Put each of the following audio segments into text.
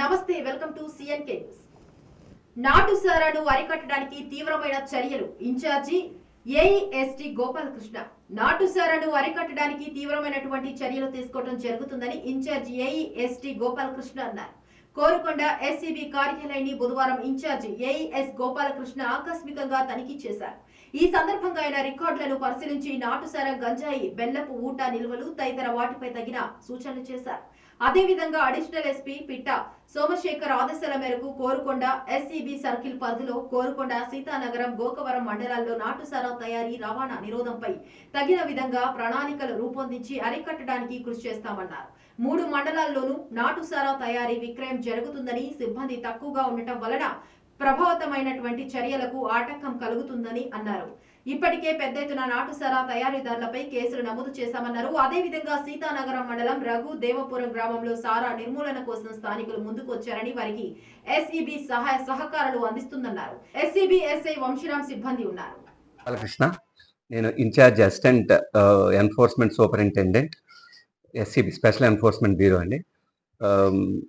నమస్తే welcome to CNK news నాటు సారాను అరికట్టడానికి తీవ్రమైన చర్యలు. Incharge AEST Gopalakrishna. నాటు సారాను అరికట్టడానికి తీవ్రమైనటువంటి చర్యలు తీసుకోవడం జరుగుతుందని ఇన్ఛార్జి ఏఈఎస్టీ గోపాలకృష్ణ అన్నారు. కోరుకొండ ఎస్సీబీ కార్యాలయాన్ని బుధవారం ఇన్ఛార్జ్ ఏఈఎస్ గోపాలకృష్ణ ఆకస్మికంగా తనిఖీ చేశారు. ఈ సందర్భంగా ఆయన రికార్డులను పరిశీలించి నాటుసారా గంజాయి బెల్లపు ఊట నిల్వలు తదితర వాటిపై తగిన సూచనలు చేశారు. అదేవిధంగా అడిషనల్ ఎస్పీ పిట్ట సోమశేఖర్ ఆదేశాల మేరకు కోరుకొండ ఎస్సీబీ సర్కిల్ పరిధిలో కోరుకొండ సీతానగరం గోకవరం మండలాల్లో నాటుసారా తయారీ రవాణా నిరోధంపై తగిన విధంగా ప్రణాళికలు రూపొందించి అరికట్టడానికి కృషి చేస్తామన్నారు. మూడు మండలాల్లోనూ నాటుసారా తయారీ విక్రయం జరుగుతుందని సిబ్బంది తక్కువగా ఉండటం వలన ప్రభావితమైనటువంటి చర్యలకు ఆటంకం కలుగుతుందని అన్నారు. ఇప్పటికే పెద్ద ఎత్తున నాటుసారా తయారీదారులపై కేసులు నమోదు చేశామన్నారు. అదేవిధంగా సీతానగరం మండలం రఘు దేవపురం గ్రామంలో సారా నిర్మూలన కోసం స్థానికులు ముందుకొచ్చారని వారికి ఎస్ఈబి సహాయ సహకారాలు అందిస్తుందన్నారు. ఎస్ఈబి ఎస్ఐ వంశీరామ్ సిబ్బంది ఉన్నారు. బాలకృష్ణ నేను incharge assistant enforcement superintendent. SCB special enforcement bureau అండి.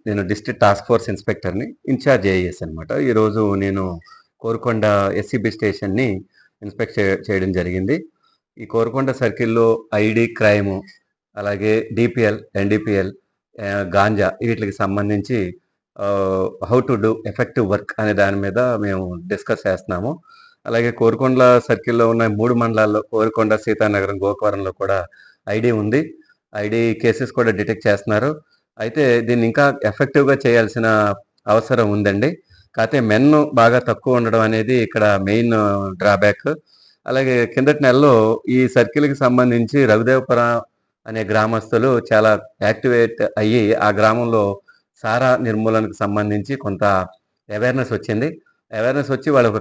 నేను డిస్ట్రిక్ట్ టాస్క్ ఫోర్స్ ఇన్స్పెక్టర్ని ఇన్ఛార్జ్ ఏఎస్ అనమాట ఈరోజు నేను కోరుకొండ ఎస్సీబీ స్టేషన్ని ఇన్స్పెక్ట్ చేయడం జరిగింది. ఈ కోరుకొండ సర్కిల్లో ఐడి క్రైము అలాగే డిపిఎల్ ఎన్డిపిఎల్ గాంజా వీటికి సంబంధించి how to do effective work అనే దాని మీద మేము డిస్కస్ చేస్తున్నాము. అలాగే కోరుకొండ సర్కిల్లో ఉన్న మూడు మండలాల్లో కోరుకొండ సీతానగరం గోకవరంలో కూడా ఐడి ఉంది. ఐడి కేసెస్ కూడా డిటెక్ట్ చేస్తున్నారు. అయితే దీన్ని ఇంకా ఎఫెక్టివ్గా చేయాల్సిన అవసరం ఉందండి. కాకపోతే మెన్ బాగా తక్కువ ఉండడం అనేది ఇక్కడ మెయిన్ డ్రాబ్యాక్. అలాగే కిందటి నెలలో ఈ సర్కిల్కి సంబంధించి రఘుదేవపురం అనే గ్రామస్తులు చాలా యాక్టివేట్ అయ్యి ఆ గ్రామంలో సారా నిర్మూలనకు సంబంధించి కొంత అవేర్నెస్ వచ్చింది. అవేర్నెస్ వచ్చి వాళ్ళు ఒక